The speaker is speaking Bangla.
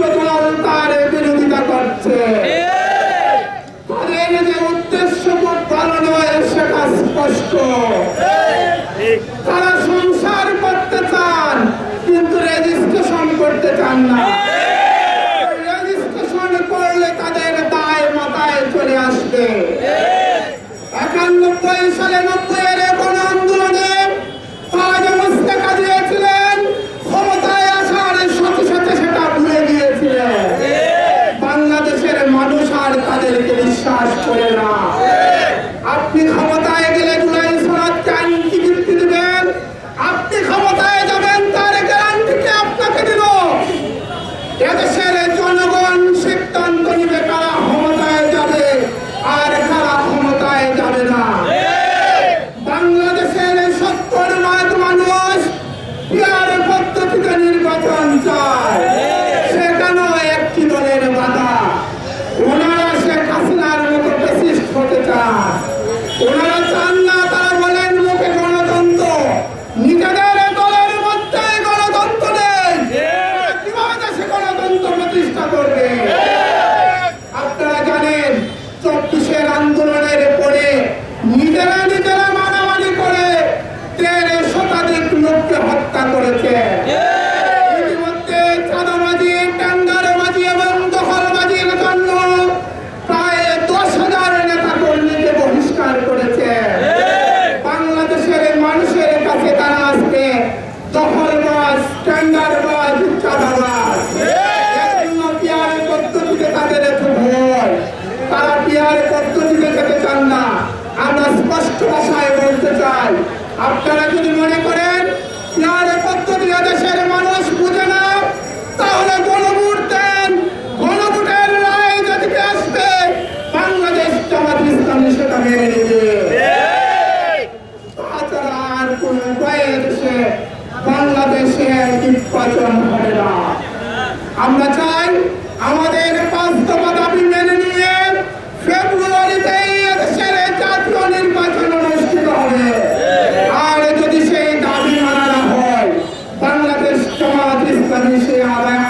প্রধান তার বিরোধিতা করছে। তাদের যে উদ্দেশ্য প্রণয় সেটা স্পষ্ট। One time. নির্বাচন হবে না। আমরা চাই আমাদের পাঁচ দাবি মেনে নিয়ে ফেব্রুয়ারিতে দেশের জাতীয় নির্বাচন অনুষ্ঠিত হবে। আর যদি সেই দাবি মানা হয়, বাংলাদেশ সমাজ ইসলামী সে আদায়